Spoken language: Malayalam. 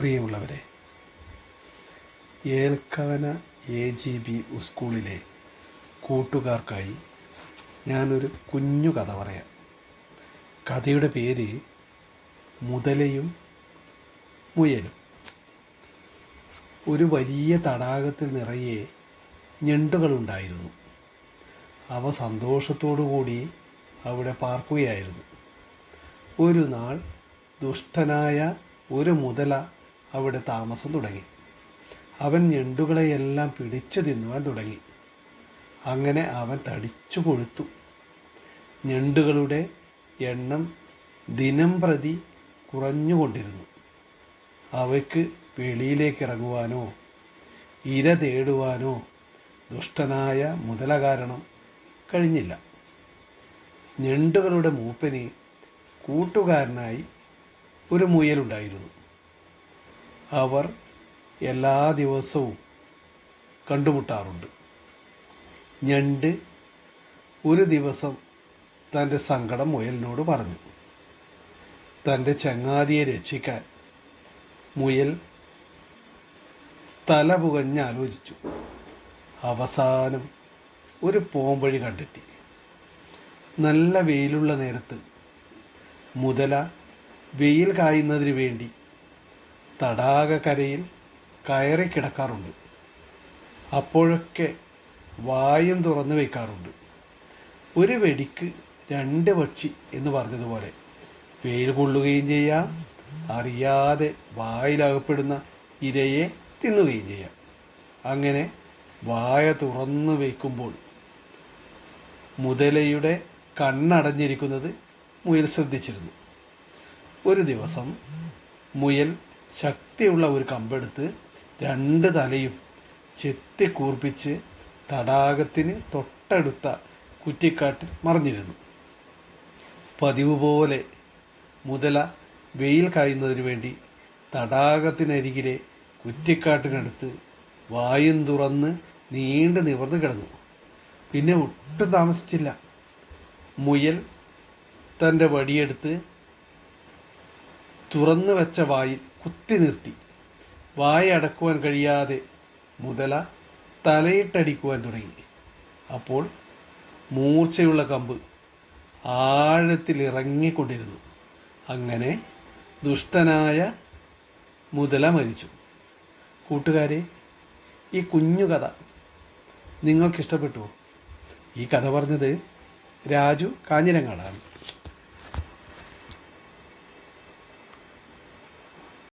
പ്രിയമുള്ളവരെ ഏൽക്കാന എ ജി ബി സ്കൂളിലെ കൂട്ടുകാർക്കായി ഞാനൊരു കുഞ്ഞു കഥ പറയാം. കഥയുടെ പേര് മുതലയും മുയലും. ഒരു വലിയ തടാകത്തിൽ നിറയെ ഞണ്ടുകളുണ്ടായിരുന്നു. അവ സന്തോഷത്തോടു കൂടി അവിടെ പാർക്കുകയായിരുന്നു. ഒരു നാൾ ദുഷ്ടനായ ഒരു മുതല അവിടെ താമസം തുടങ്ങി. അവൻ ഞണ്ടുകളെയെല്ലാം പിടിച്ചു തിന്നുവാൻ തുടങ്ങി. അങ്ങനെ അവൻ തടിച്ചു കൊഴുത്തു. ഞണ്ടുകളുടെ എണ്ണം ദിനം പ്രതി കുറഞ്ഞുകൊണ്ടിരുന്നു അവയ്ക്ക് വെളിയിലേക്ക് ഇറങ്ങുവാനോ ഇര തേടുവാനോ ദുഷ്ടനായ മുതല കാരണം കഴിഞ്ഞില്ല. ഞണ്ടുകളുടെ മൂപ്പന് കൂട്ടുകാരനായി ഒരു മുയലുണ്ടായിരുന്നു. അവർ എല്ലാ ദിവസവും കണ്ടുമുട്ടാറുണ്ട്. ഞണ്ട് ഒരു ദിവസം തന്റെ സങ്കടം മുയലിനോട് പറഞ്ഞു. തന്റെ ചങ്ങാതിയെ രക്ഷിക്കാൻ മുയൽ തല പുകഞ്ഞ് ആലോചിച്ചു അവസാനം ഒരു പോംവഴി കണ്ടെത്തി. നല്ല വെയിലുള്ള നേരത്ത് മുതല വെയിൽ കായുന്നതിന് വേണ്ടി തടാകക്കരയിൽ കയറി കിടക്കാറുണ്ട്. അപ്പോഴൊക്കെ വായും തുറന്നു വയ്ക്കാറുണ്ട് ഒരു വെടിക്ക് രണ്ട് പക്ഷി എന്ന് പറഞ്ഞതുപോലെ വെയിൽ കൊള്ളുകയും ചെയ്യാം അറിയാതെ വായിലകപ്പെടുന്ന ഇരയെ തിന്നുകയും ചെയ്യാം. അങ്ങനെ വായ തുറന്നു വയ്ക്കുമ്പോൾ മുതലയുടെ കണ്ണടഞ്ഞിരിക്കുന്നത് മുയൽ ശ്രദ്ധിച്ചിരുന്നു. ഒരു ദിവസം മുയൽ ശക്തിയുള്ള ഒരു കമ്പെടുത്ത് രണ്ട് തലയും ചെത്തി കൂർപ്പിച്ച് തടാകത്തിന് തൊട്ടടുത്ത കുറ്റിക്കാട്ടിൽ മറിഞ്ഞിരുന്നു. പതിവ് പോലെ മുതല വെയിൽ കായുന്നതിന് വേണ്ടി തടാകത്തിനരികിലെ കുറ്റിക്കാട്ടിനടുത്ത് വായും തുറന്ന് നീണ്ടു നിവർന്ന് കിടന്നു. പിന്നെ ഒട്ടും താമസിച്ചില്ല. മുയൽ തന്റെ വടിയെടുത്ത് തുറന്നു വെച്ച വായിൽ കുത്തി നിർത്തി. വായ അടക്കുവാൻ കഴിയാതെ മുതല തലയിട്ടടിക്കുവാൻ തുടങ്ങി. അപ്പോൾ മൂർച്ചയുള്ള കമ്പ് ആഴത്തിൽ ഇറങ്ങിക്കൊണ്ടിരുന്നു. അങ്ങനെ ദുഷ്ടനായ മുതല മരിച്ചു. കൂട്ടുകാരെ ഈ കുഞ്ഞു കഥ നിങ്ങൾക്കിഷ്ടപ്പെട്ടുവോ? ഈ കഥ പറഞ്ഞത് രാജു കാഞ്ഞിരങ്ങാടാണ്.